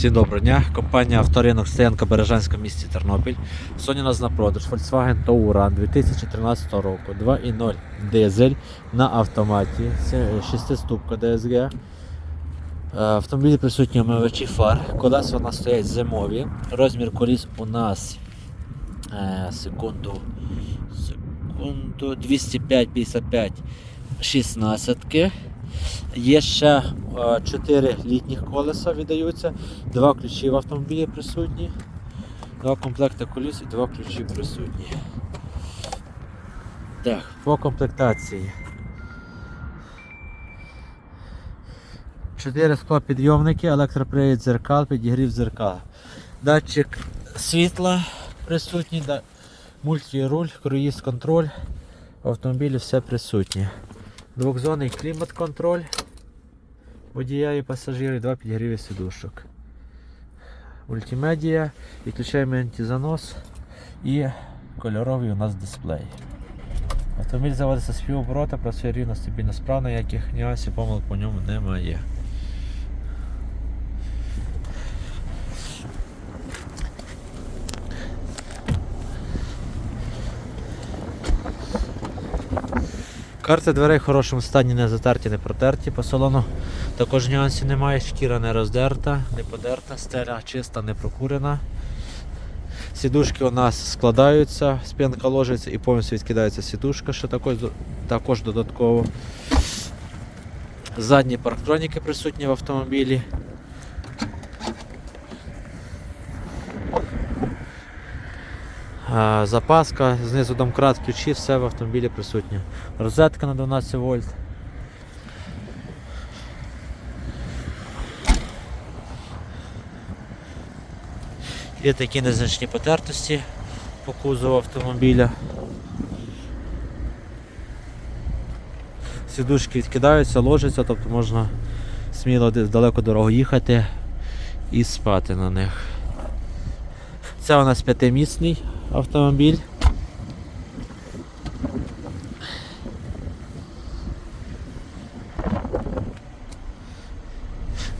Всім доброго дня. Компанія Авторинок Стоянка Бережанська в місті Тернопіль. Сьогодні у нас на продаж Volkswagen Touran 2013 року 2.0 дизель на автоматі. Це 6-ступка DSG. Е, автомобілі присутні омивачі фар. Колеса у нас стоять зимові. Розмір коліс у нас е, секунду. Секунду 205-55 16. Є ще 4 літніх колеса віддаються, два ключі в автомобілі присутні, два комплекти коліс і два ключі присутні. Так, по комплектації. 4 склопідйомники, електропривід дзеркал, підігрів дзеркал. Датчик світла присутній, мультируль, круїз контроль. В автомобілі все присутнє. Двохзонний клімат-контроль. Водія і пасажири, два підігріви сидушок. Ультимедія, відключаємо антизанос і кольоровий у нас дисплей. Автомобіль заводиться з півоборота, працює рівно стабільно справно, ніяких нюансів, помилок по ньому немає. Карти дверей в хорошому стані, не затерті, не протерті по салону. Також нюансів немає, шкіра не роздерта, не подерта, стеля чиста, не прокурена. Сідушки у нас складаються, спинка ложиться і повністю відкидається сідушка, що також, також додатково. Задні парктроніки присутні в автомобілі. Запаска, знизу домкрат, ключі, все в автомобілі присутнє. Розетка на 12 вольт. Є такі незначні потертості по кузову автомобіля. Сідушки відкидаються, ложаться, тобто можна сміло далеко дорогу їхати і спати на них. Це у нас п'ятимісний автомобіль.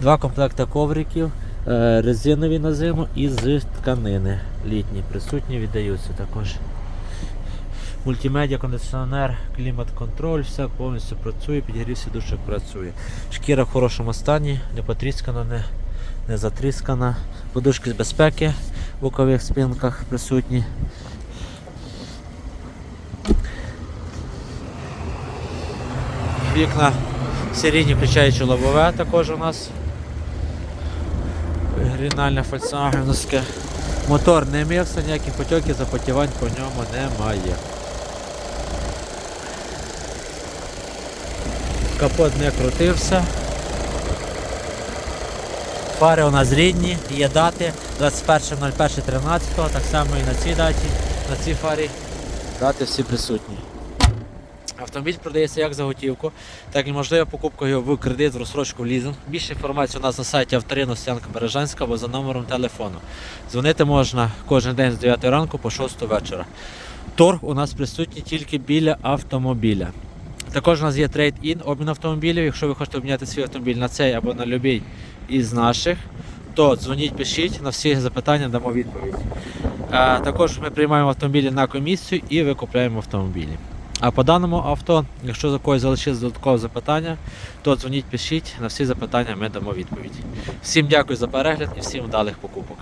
Два комплекти ковриків, е, резинові на зиму і з тканини літні. Присутні віддаються також. Мультимедіа, кондиціонер, клімат-контроль, все повністю працює, підігрів сідушок працює. Шкіра в хорошому стані, не потріскана, не, не затріскана. Подушки з безпеки бокових спинках присутні. Вікна серійні, включаючи лобове також у нас. Оригінальне фольксвагеновське. Мотор не мився, ніяких потьоків, запотівань по ньому немає. Капот не крутився. Фари у нас рідні, є дати 21.01.13, так само і на цій даті, на цій фарі дати всі присутні. Автомобіль продається як за готівку, так і можлива покупка його в кредит, в розсрочку в лізинг. Більше інформації у нас на сайті авторину Стянка Бережанська або за номером телефону. Дзвонити можна кожен день з 9 ранку по 6 вечора. Торг у нас присутній тільки біля автомобіля. Також у нас є трейд-ін, обмін автомобілів. Якщо ви хочете обміняти свій автомобіль на цей або на будь-який із наших, то дзвоніть, пишіть, на всі запитання дамо відповідь. Е, Також ми приймаємо автомобілі на комісію і викупляємо автомобілі. А по даному авто, якщо за когось залишилось додаткове запитання, то дзвоніть, пишіть, на всі запитання ми дамо відповідь. Всім дякую за перегляд і всім вдалих покупок.